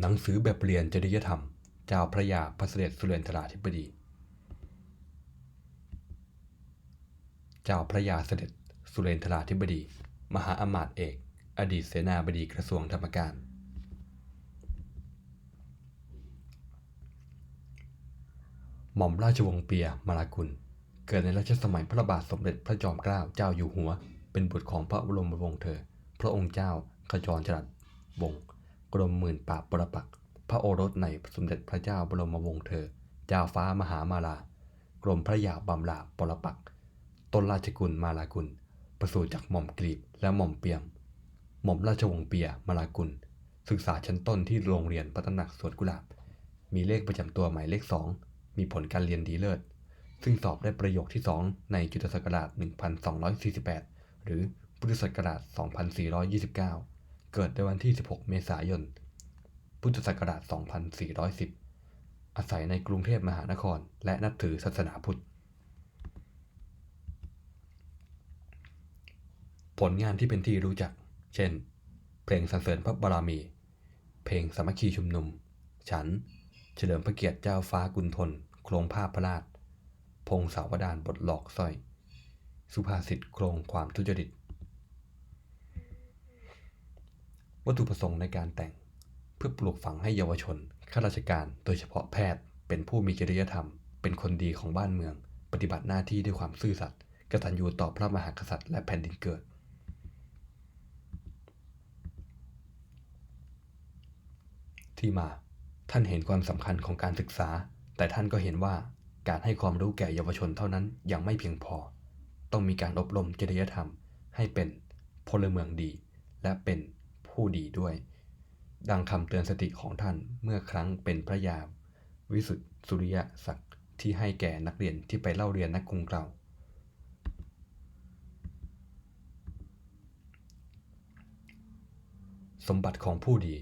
หนังสือแบบเรียนจริยธรรม เจ้าพระยาพระเสด็จสุเรนทราธิบดี เจ้าพระยาเสด็จสุเรนทราธิบดี มหาอมาตย์เอก อดีตเสนาบดีกระทรวงธรรมการ หม่อมราชวงศ์เปียมาลากุล เกิดในรัชสมัยพระบาทสมเด็จพระจอมเกล้าเจ้าอยู่หัว เป็นบุตรของพระบรมวงศ์เธอ พระองค์เจ้าขจรจรัสวงศ์ กรมหมื่นปราบปรปัก พระโอรสในสมเด็จพระเจ้าบรมวงศ์เธอเจ้าฟ้ามหามาลา กรมพระยาบำราปรปัก ต้นราชกุลมาลากุล ประสูติจากหม่อมกลีบและหม่อมเปียม หม่อมราชวงศ์เปียมาลากุล ศึกษาชั้นต้นที่โรงเรียนพัฒนาสวนกุหลาบ มีเลขประจำตัวหมายเลขสอง มีผลการเรียนดีเลิศ ซึ่งสอบได้ประโยคที่ 2 ในจุตศักราช 1248 หรือพุทธศักราช 2429 เกิดในวันที่ 16 เมษายน พุทธศักราช 2410 อาศัยในกรุงเทพมหานคร และนับถือศาสนาพุทธ ผลงานที่เป็นที่รู้จัก เช่น เพลงสรรเสริญพระบารมี เพลงสามัคคีชุมนุม ฉัน เฉลิมพระเกียรติเจ้าฟ้ากุณฑล โครงภาพพระราช พงศาวดารบทหลอกสร้อย สุภาษิตโครงความทุจริต วัตถุประสงค์ในการแต่ง เพื่อปลูกฝังให้เยาวชนข้าราชการโดยเฉพาะแพทย์ เป็นผู้มีจริยธรรม เป็นคนดีของบ้านเมือง ปฏิบัติหน้าที่ด้วยความซื่อสัตย์กตัญญูต่อพระมหากษัตริย์และแผ่นดินเกิด ที่มาท่านเห็นความสำคัญของการศึกษา แต่ท่านก็เห็นว่าการให้ความรู้แก่เยาวชนเท่านั้นยังไม่เพียงพอ ต้องมีการอบรมจริยธรรม ให้เป็นพลเมืองดี และเป็น ผู้ดีด้วย ดังคำเตือนสติของท่านเมื่อครั้งเป็นพระยาวิสุทธิสุริยศักดิ์ที่ให้แก่นักเรียนที่ไปเล่าเรียนนักกรุงเก่าสมบัติของผู้ดี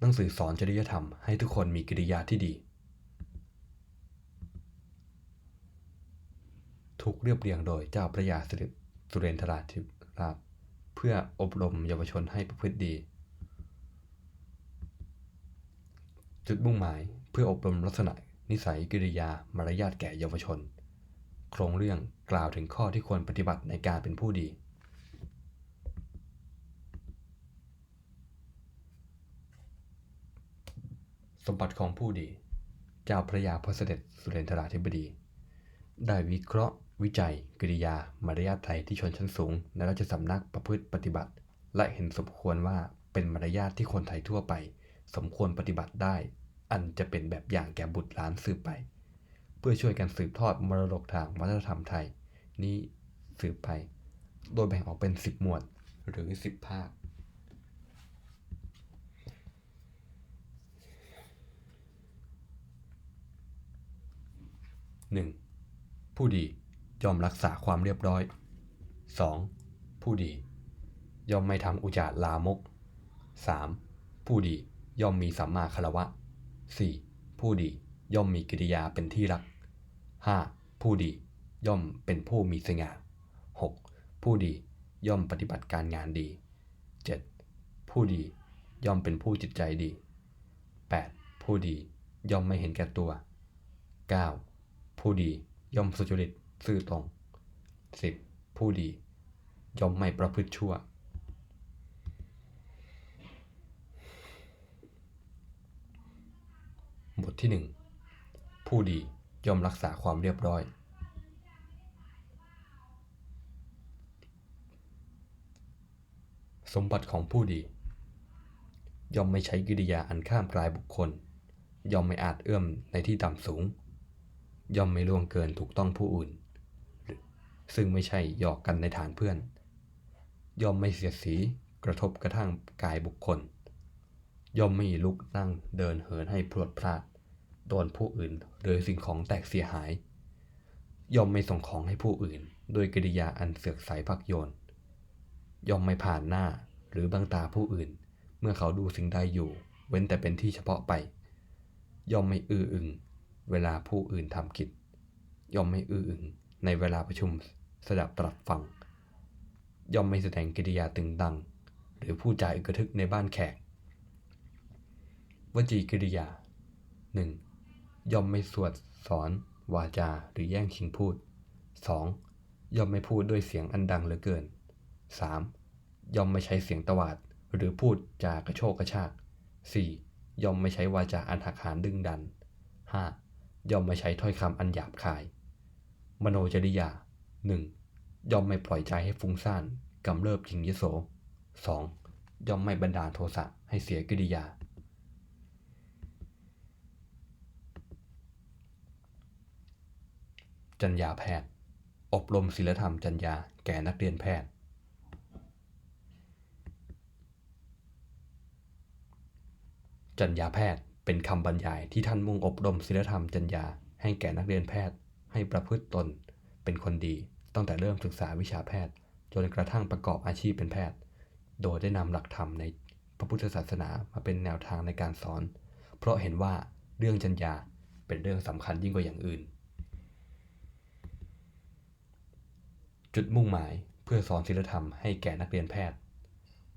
หนังสือสอนจริยธรรมให้ทุกคนมีกิริยาที่ดี ถูกเรียบเรียงโดยเจ้าพระยาสด็จสุเรนทราธิราชเพื่ออบรมเยาวชนให้ประพฤติดี จุดมุ่งหมายเพื่ออบรมลักษณะ นิสัยกิริยามารยาทแก่เยาวชน โครงเรื่องกล่าวถึงข้อที่ควรปฏิบัติในการเป็นผู้ดี สมบัติของผู้ดี เจ้าพระยาพระเสด็จสุเรนทราธิบดี ได้วิเคราะห์ วิจัย กิริยามารยาทไทยที่ชนชั้นสูงในราชสำนักประพฤติปฏิบัติ และเห็นสมควรว่าเป็นมารยาทที่คนไทยทั่วไป สมควรปฏิบัติได้ อันจะเป็นแบบอย่างแก่บุตรหลานสืบไป เพื่อช่วยกันสืบทอดมรดกทางวัฒนธรรมไทย นี้สืบไป โดยแบ่งออกเป็น 10 หมวดหรือ 10 ภาค 1. ผู้ดียอมรักษาความเรียบร้อย 2. ผู้ดียอมไม่ทำอุจารลามก 3. ผู้ดี ย่อมมีสัมมาคารวะ 4. ผู้ดีย่อมมีกิริยาเป็นที่รัก 5. ผู้ดีย่อมเป็นผู้มีสง่า 6. ผู้ดีย่อมปฏิบัติการงานดี 7. ผู้ดีย่อมเป็นผู้จิตใจดี 8. ผู้ดีย่อมไม่เห็นแก่ตัว 9. ผู้ดีย่อมสุจริตซื่อตรง 10. ผู้ดีย่อมไม่ประพฤติชั่ว บทที่ 1 ผู้ดีย่อมรักษาความเรียบร้อย สมบัติของผู้ดี ย่อมไม่ใช้กิริยาอันข้ามกลายบุคคล ย่อมไม่อาจเอื้อมในที่ต่ำสูง ย่อมไม่ล่วงเกินถูกต้องผู้อื่น ซึ่งไม่ใช่หยอกกันในฐานเพื่อน ย่อมไม่เสียดสีกระทบกระทั่งกายบุคคล ย่อมไม่ลุกนั่งเดินเหินให้พรวดพลาดโดนผู้อื่นหรือสิ่งของแตกเสียหาย ย่อมไม่ส่งของให้ผู้อื่น โดยกิริยาอันเสือกใสพักโยน ย่อมไม่ผ่านหน้าหรือบังตาผู้อื่น เมื่อเขาดูสิ่งใดอยู่ เว้นแต่เป็นที่เฉพาะไป ย่อมไม่อื้ออึง เวลาผู้อื่นทำกิจ ย่อมไม่อื้ออึง ในเวลาประชุมสดับตรัสฟัง ย่อมไม่แสดงกิริยาตึงตังหรือผู้จ่าอึกระทึกในบ้านแขก วจีกิริยา 1. ย่อมไม่สวดสอน วาจาหรือแย่งชิงพูด 2. ย่อมไม่พูดด้วยเสียงอันดังเหลือเกิน 3. ย่อมไม่ใช้เสียงตวาด หรือพูดจากระโชกกระชาก 4. ย่อมไม่ใช้วาจาอันหักหานดึงดัน 5. ย่อมไม่ใช้ถ้อยคำอันหยาบคาย มโนจริยา 1. ย่อมไม่ปล่อยใจให้ฟุ้งซ่านกำเริบหญิงยโส 2. ย่อมไม่บันดาลโทสะให้เสียกิริยา จัญญาแพทย์ อบรมศีลธรรมจัญญาแก่นักเรียนแพทย์จัญญาแพทย์เป็นคำบรรยายที่ท่านมุ่งอบรมศีลธรรมจัญญาให้แก่นักเรียนแพทย์ ให้ประพฤติตน เป็นคนดีตั้งแต่เริ่มศึกษาวิชาแพทย์ จนกระทั่งประกอบอาชีพเป็นแพทย์ โดยได้นำหลักธรรมในพระพุทธศาสนามาเป็นแนวทางในการสอน เพราะเห็นว่าเรื่องจัญญาเป็นเรื่องสำคัญยิ่งกว่าอย่างอื่น จุดมุ่งหมายเพื่อสอนศีลธรรมให้แก่นักเรียนแพทย์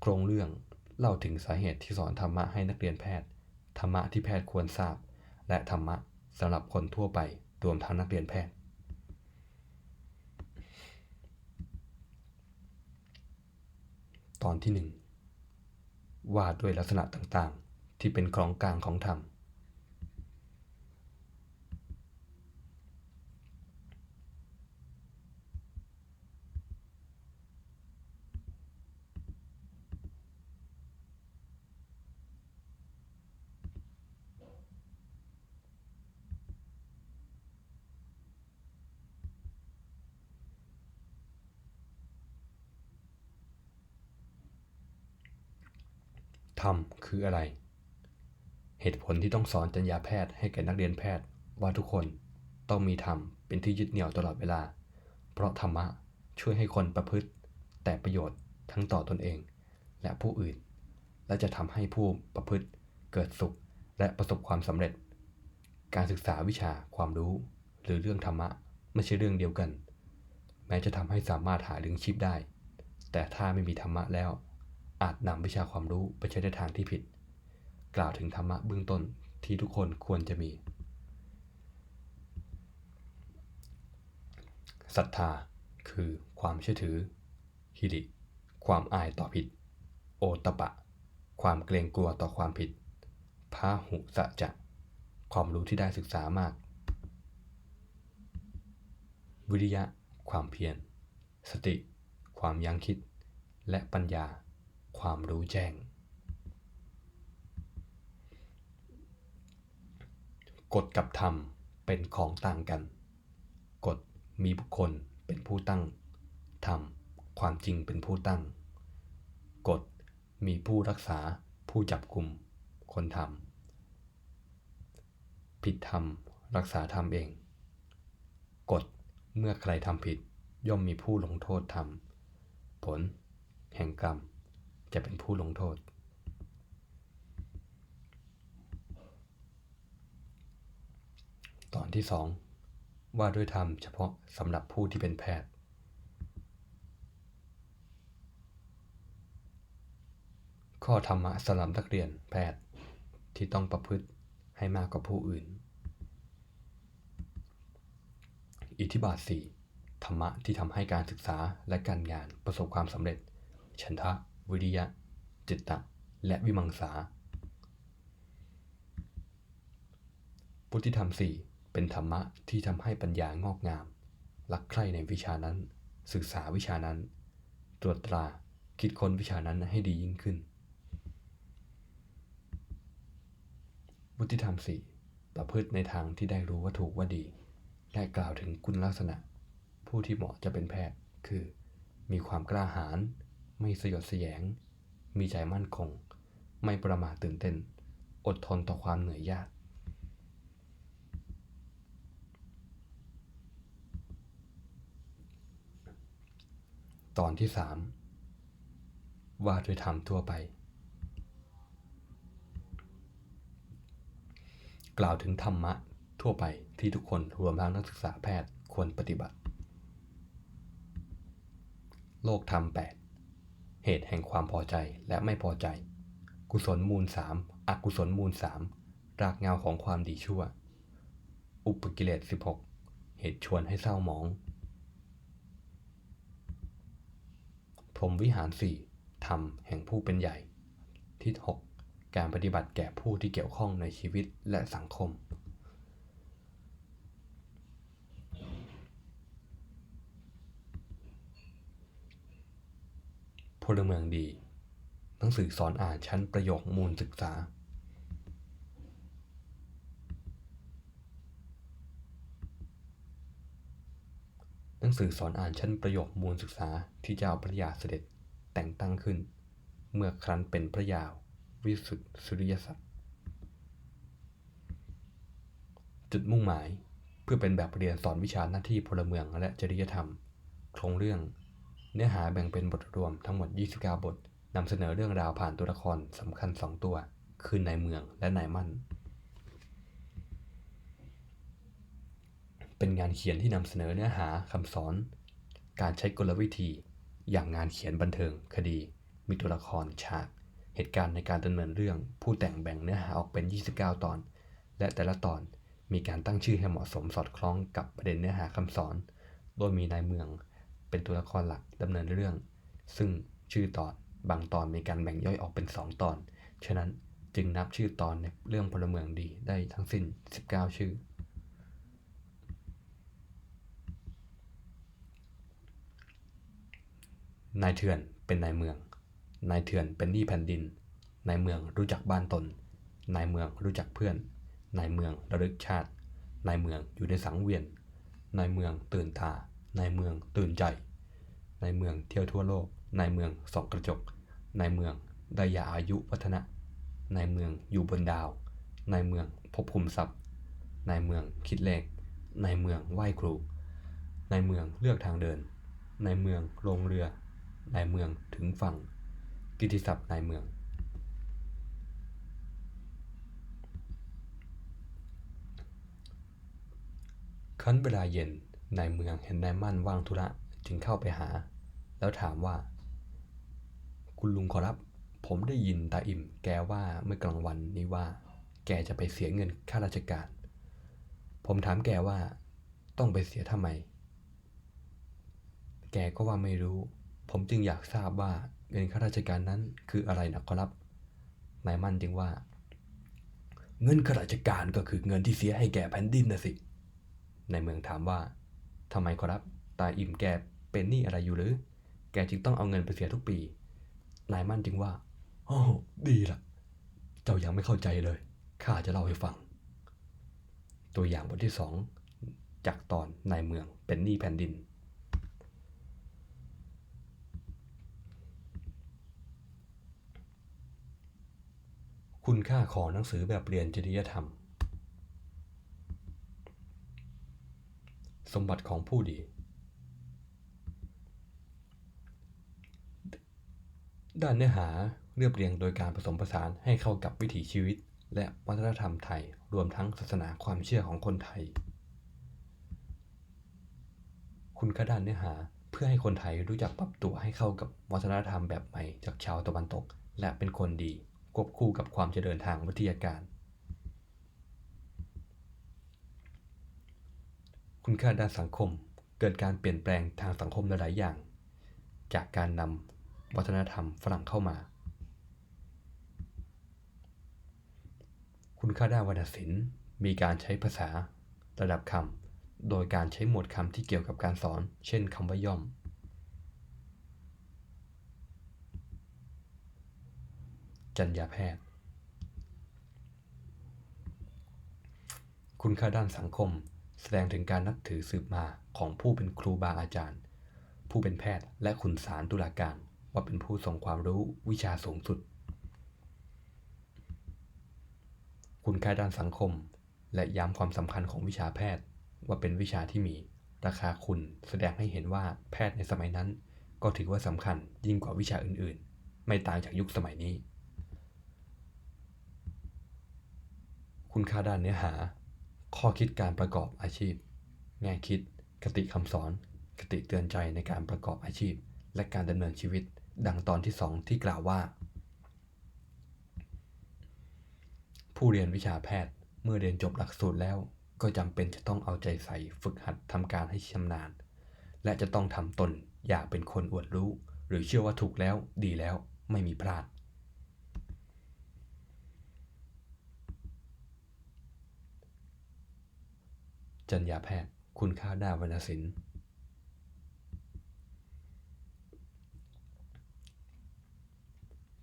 โครงเรื่องเล่าถึงสาเหตุที่สอนธรรมะให้นักเรียนแพทย์ ธรรมะที่แพทย์ควรทราบ และธรรมะสำหรับคนทั่วไปรวมทั้งนักเรียนแพทย์ ตอนที่หนึ่งว่าด้วยลักษณะต่างๆ ที่เป็นของกลางของธรรม ธรรมคืออะไร เหตุผลที่ต้องสอนจัญญาแพทย์ให้แก่นักเรียนแพทย์ว่าทุกคนต้องมีธรรมเป็นที่ยึดเหนี่ยวตลอดเวลา เพราะธรรมะช่วยให้คนประพฤติ แต่ประโยชน์ทั้งต่อตนเอง และผู้อื่น และจะทำให้ผู้ประพฤติเกิดสุขและประสบความสำเร็จ การศึกษาวิชาความรู้ หรือเรื่องธรรมะไม่ใช่เรื่องเดียวกัน แม้จะทำให้สามารถหาเลี้ยงชีพได้ แต่ถ้าไม่มีธรรมะแล้ว อาจนำวิชาความรู้ไปใช้ในทางที่ผิด กล่าวถึงธรรมะเบื้องต้นที่ทุกคนควรจะมีศรัทธาคือความเชื่อถือ ฮิริ ความอายต่อผิด โอตปะ ความเกรงกลัวต่อความผิดพาหุสะจะ ความรู้ที่ได้ศึกษามาก วิริยะ ความเพียร สติ ความยั้งคิด และปัญญา ความรู้แจ้ง กฎกับธรรมเป็นของต่างกัน กฎมีบุคคลเป็นผู้ตั้ง ธรรมความจริงเป็นผู้ตั้ง กฎมีผู้รักษาผู้จับกลุ่มคนทำผิดธรรมรักษาธรรมเอง กฎเมื่อใครทำผิดย่อมมีผู้ลงโทษทำผล แห่งกรรม จะเป็นผู้ลงโทษ ตอนที่สองว่าด้วยธรรมเฉพาะสำหรับผู้ที่เป็นแพทย์ ข้อธรรมะสำหรับนักเรียนแพทย์ที่ต้องประพฤติให้มากกว่าผู้อื่น อิทธิบาท 4 ธรรมะที่ทำให้การศึกษาและการงานประสบความสำเร็จ ฉันทะ วิริยะ จิตตะ และวิมังสาพุทธิธรรม4เป็นธรรมะที่ทำให้ปัญญางอกงาม รักใคร่ในวิชานั้น ศึกษาวิชานั้น ตรวจตราคิดค้นวิชานั้นให้ดียิ่งขึ้นวุฒิธรรม4ประพฤติในทางที่ได้รู้ว่าถูกว่าดีและกล่าวถึงคุณลักษณะ ผู้ที่เหมาะจะเป็นแพทย์ คือ มีความกล้าหาญ ไม่สยดสยง มีใจมั่นคง ไม่ประมาทตื่นเต้น อดทนต่อความเหนื่อยยาก ตอนที่สามว่าด้วยธรรมทั่วไป กล่าวถึงธรรมะทั่วไปที่ทุกคนรวมทั้งนักศึกษาแพทย์ควรปฏิบัติ โลกธรรมแปด ตุแห่งความพอใจและไม่พอใจ กุศลมูลสามอกุศลมูลสามรากเงาของความดีชั่ว อุปกิเลสสิบหกเหตุชวนให้เศร้าหมอง พรมวิหารสี่ธรรมแห่งผู้เป็นใหญ่ ทิศหกการปฏิบัติแก่ผู้ที่เกี่ยวข้องในชีวิตและสังคม ลเมืองดี หนังสือสอนอ่านชั้นประโยคมูลศึกษา หนังสือสอนอ่านชั้นประโยคมูลศึกษาที่เจ้าพระยาเสด็จแต่งตั้งขึ้น เมื่อครั้นเป็นพระยาวิสุทธิสุริยศักดิ์จุดมุ่งหมายเพื่อเป็นแบบเรียนสอนวิชาหน้าที่พลเมืองและจริยธรรมโครงเรื่อง เนื้อหาแบ่งเป็นบทรวมทั้งหมด 29 บทนำเสนอเรื่องราวผ่านตัวละครสำคัญ 2 ตัว คือนายเมืองและนายมั่น เป็นงานเขียนที่นำเสนอเนื้อหาคำสอน การใช้กลวิธี อย่างงานเขียนบันเทิง คดี มีตัวละครฉาก เหตุการณ์ในการดำเนินเรื่อง ผู้แต่งแบ่งเนื้อหาออกเป็น 29 ตอน และแต่ละตอนมีการตั้งชื่อให้เหมาะสมสอดคล้องกับประเด็นเนื้อหาคำสอน โดยมีนายเมือง เป็นตัวละครหลักดำเนินเรื่อง ซึ่งชื่อตอนบางตอนมีการแบ่งย่อยออกเป็น 2 ตอน ฉะนั้นจึงนับชื่อตอนในเรื่องพลเมืองดีได้ทั้งสิ้น 19 ชื่อ นายเถื่อนเป็นนายเมือง นายเถื่อนเป็นหนี้แผ่นดิน นายเมืองรู้จักบ้านตน นายเมืองรู้จักเพื่อน นายเมืองระลึกชาติ นายเมืองอยู่ในสังเวียน นายเมืองตื่นตา ในเมืองตื่นใจ ในเมืองเที่ยวทั่วโลก ในเมืองส่องกระจก ในเมืองได้ยาอายุวัฒนะ ในเมืองอยู่บนดาว ในเมืองพบคุมทรัพย์ ในเมืองคิดเลข ในเมืองไหว้ครู ในเมืองเลือกทางเดิน ในเมืองลงเรือ ในเมืองถึงฝั่ง กิติศัพท์ในเมืองคั้นเวลาเย็น นายเมืองเห็นนายมั่นว่างธุระจึงเข้าไปหา แล้วถามว่า คุณลุงขอรับ ผมได้ยินตาอิ่ม แกว่าเมื่อกลางวันนี้ว่า แกจะไปเสียเงินค่าราชการ ผมถามแกว่า ต้องไปเสียทำไม แกก็ว่าไม่รู้ ผมจึงอยากทราบว่าเงินข้าราชการนั้นคืออะไรนะขอรับนายมั่นจึงว่า เงินข้าราชการก็คือเงินที่เสียให้แก่แผ่นดินนะสิ ในเมืองถามว่า ทำไมขอรับ ตาอิ่มแกเป็นหนี้อะไรอยู่หรือ แกจึงต้องเอาเงินไปเสียทุกปี นายมั่นจึงว่า โอ้ดีละเจ้ายังไม่เข้าใจเลย ข้าจะเล่าให้ฟัง ตัวอย่างบทที่สองจากตอนนายเมืองเป็นหนี้แผ่นดิน คุณค่าของหนังสือแบบเรียนจริยธรรม สมบัติของผู้ดี ด้านเนื้อหาเรียบเรียงโดยการผสมผสานให้เข้ากับวิถีชีวิต และวัฒนธรรมไทย รวมทั้งศาสนาความเชื่อของคนไทย คุณค่าด้านเนื้อหาเพื่อให้คนไทยรู้จักปรับตัวให้เข้ากับวัฒนธรรมแบบใหม่จากชาวตะวันตก และเป็นคนดีควบคู่กับความเจริญทางวิทยาการ คุณค่าด้านสังคมเกิดการเปลี่ยนแปลงทางสังคมหลาย ๆ อย่าง จากการนำวัฒนธรรมฝรั่งเข้ามา คุณค่าด้านวรรณศิลป์มีการใช้ภาษาระดับคำโดยการใช้หมวดคำที่เกี่ยวกับการสอน เช่นคำว่าย่อมจรรยาแพทย์ คุณค่าด้านสังคม แสดงถึงการนับถือสืบมาของผู้เป็นครูบาอาจารย์ ผู้เป็นแพทย์และขุนศาลตุลาการ ว่าเป็นผู้ทรงความรู้วิชาสูงสุด คุณค่าด้านสังคม และย้ำความสำคัญของวิชาแพทย์ ว่าเป็นวิชาที่มีราคาคุณแสดงให้เห็นว่าแพทย์ในสมัยนั้น ก็ถือว่าสำคัญยิ่งกว่าวิชาอื่นๆ ไม่ต่างจากยุคสมัยนี้ คุณค่าด้านเนื้อหา ข้อคิดการประกอบอาชีพ แง่คิด คติคำสอน คติเตือนใจในการประกอบอาชีพ และการดำเนินชีวิต ดังตอนที่สองที่กล่าวว่า ผู้เรียนวิชาแพทย์เมื่อเรียนจบหลักสูตรแล้ว ก็จำเป็นจะต้องเอาใจใส่ฝึกหัดทำการให้ชำนาญ และจะต้องทำตนอย่าเป็นคนอวดรู้ หรือเชื่อว่าถูกแล้วดีแล้วไม่มีพลาด จรรยาแพทย์ คุณค่าด้านวรรณศิลป์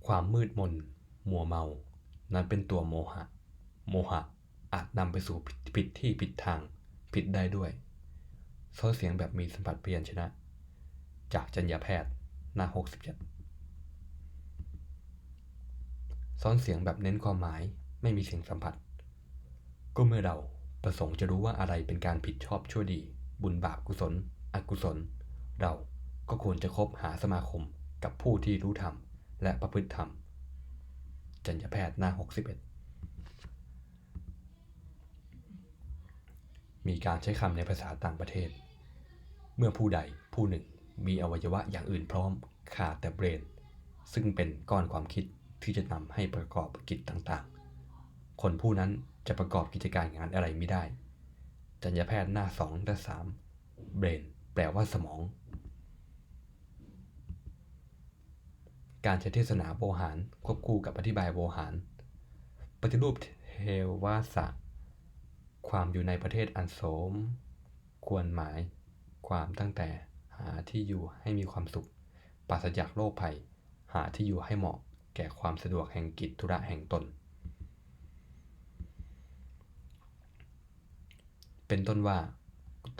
ความมืดมน มัวเมา นั้นเป็นตัวโมหะ โมหะอาจนำไปสู่ผิดที่ผิดทาง ผิดได้ด้วยโซ่เสียงแบบมีสัมผัสเปลี่ยนชนะ จากจรรยาแพทย์ หน้า 67ซ้อนเสียงแบบเน้นความหมาย ไม่มีเสียงสัมผัส ก็เมื่อเรา ประสงค์จะรู้ว่าอะไรเป็นการผิดชอบชั่วดี บุญบาปกุศล อกุศล เราก็ควรจะคบหาสมาคมกับผู้ที่รู้ธรรม และประพฤติธรรมจรรยาแพทย์หน้า 61 มีการใช้คำในภาษาต่างประเทศ เมื่อผู้ใดผู้หนึ่งมีอวัยวะอย่างอื่นพร้อมขาดแต่เบรน ซึ่งเป็นก้อนความคิดที่จะนำให้ประกอบกิจต่างๆ คนผู้นั้น จะประกอบกิจการงานอะไรไม่ได้จรรยาแพทย์หน้า2และ3เบรนแปลว่าสมอง การใช้เทศนาโวหารควบคู่กับอธิบายโวหาร ปฏิรูปเทวาสะความอยู่ในประเทศอันโสม ควรหมาย ความตั้งแต่หาที่อยู่ให้มีความสุขปราศจากโรคภัย หาที่อยู่ให้เหมาะ แก่ความสะดวกแห่งกิจธุระแห่งตน เป็นต้นว่า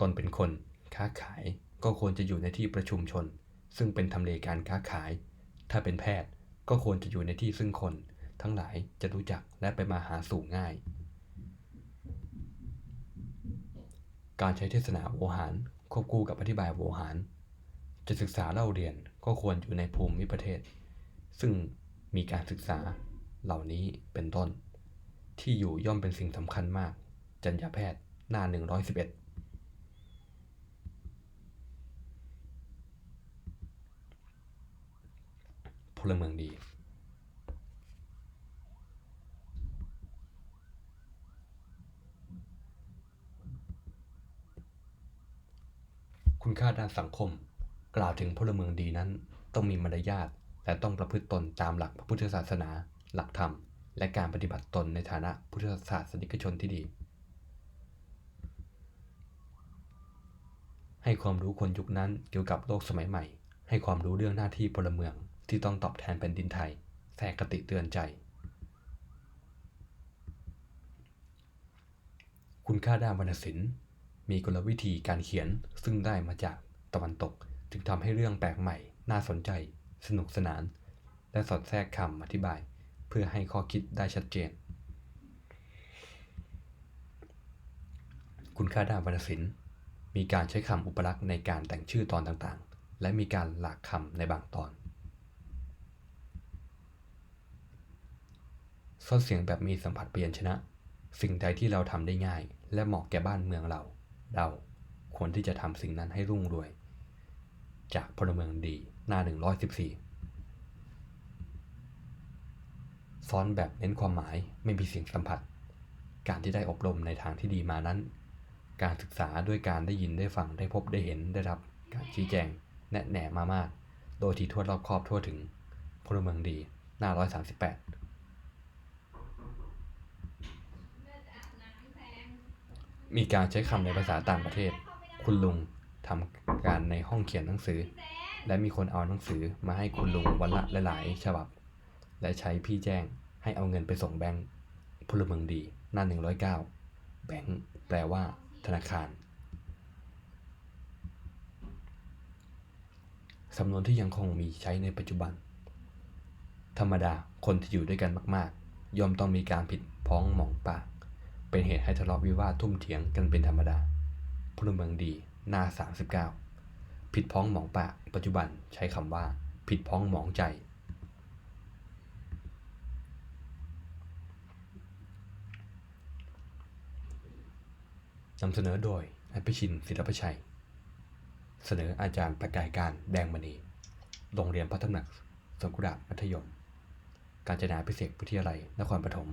ตนเป็นคนค้าขายก็ควรจะอยู่ในที่ประชุมชน ซึ่งเป็นทำเลการค้าขาย ถ้าเป็นแพทย์ก็ควรจะอยู่ในที่ซึ่งคน ทั้งหลายจะรู้จักและไปมาหาสู่ง่าย การใช้เทศนาโวหารควบคู่กับอธิบายโวหาร จะศึกษาเล่าเรียนก็ควรอยู่ในภูมิประเทศ ซึ่งมีการศึกษาเหล่านี้เป็นต้น ที่อยู่ย่อมเป็นสิ่งสำคัญมากจรรยาแพทย์ หน้า 111พลเมืองดี คุณค่าด้านสังคม กล่าวถึงพลเมืองดีนั้น ต้องมีมารยาทและต้องประพฤติตนตามหลักพระพุทธศาสนา หลักธรรม และการปฏิบัติตนในฐานะพุทธศาสนิกชนที่ดี ให้ความรู้คนยุคนั้นเกี่ยวกับโลกสมัยใหม่ ให้ความรู้เรื่องหน้าที่พลเมืองที่ต้องตอบแทนแผ่นดินไทยแทรกคติเตือนใจ คุณค่าด้านวรรณศิลป์ มีกลวิธีการเขียนซึ่งได้มาจากตะวันตก จึงทำให้เรื่องแปลกใหม่ น่าสนใจ สนุกสนาน และสอดแทรกคำอธิบาย เพื่อให้ข้อคิดได้ชัดเจน คุณค่าด้านวรรณศิลป์ มีการใช้คำอุปลักษณ์ในการแต่งชื่อตอนต่างๆ และมีการหลากคำในบางตอน ซ่อนเสียงแบบมีสัมผัสเปลี่ยนชนะ สิ่งใดที่เราทำได้ง่าย และเหมาะแก่บ้านเมืองเรา เราควรที่จะทำสิ่งนั้นให้รุ่งรวย จากพลเมืองดีหน้า 114 ซ้อนแบบเน้นความหมายไม่มีเสียงสัมผัส การที่ได้อบรมในทางที่ดีมานั้น การศึกษาด้วยการได้ยินได้ฟังได้พบได้เห็นได้รับการชี้แจง แนะแหนมามาก โดยที่ทั่วรอบครอบทั่วถึงพลเมืองดี หน้า138มีการใช้คำในภาษาต่างประเทศ คุณลุงทำการในห้องเขียนหนังสือ และมีคนเอาหนังสือมาให้คุณลุงวันละหลายๆฉบับ และใช้พี่แจ้งให้เอาเงินไปส่งแบงค์พลเมืองดี หน้า 109 แบงค์แปลว่า ธนาคารสำนวนที่ยังคงมีใช้ในปัจจุบัน ธรรมดาคนที่อยู่ด้วยกันมากๆ ย่อมต้องมีการผิดพ้องหมองปาก เป็นเหตุให้ทะเลาะวิวาททุ่มเถียงกันเป็นธรรมดาพลเมืองดีหน้า 39 ผิดพ้องหมองปาก ปัจจุบันใช้คำว่า ผิดพ้องหมองใจ นำเสนอโดยนายพิชินศิลปชัย เสนออาจารย์ประกายการแดงมณี โรงเรียนพัฒนาสงกุฎามัธยม การจนาพิเศษวิทยาลัยนครปฐม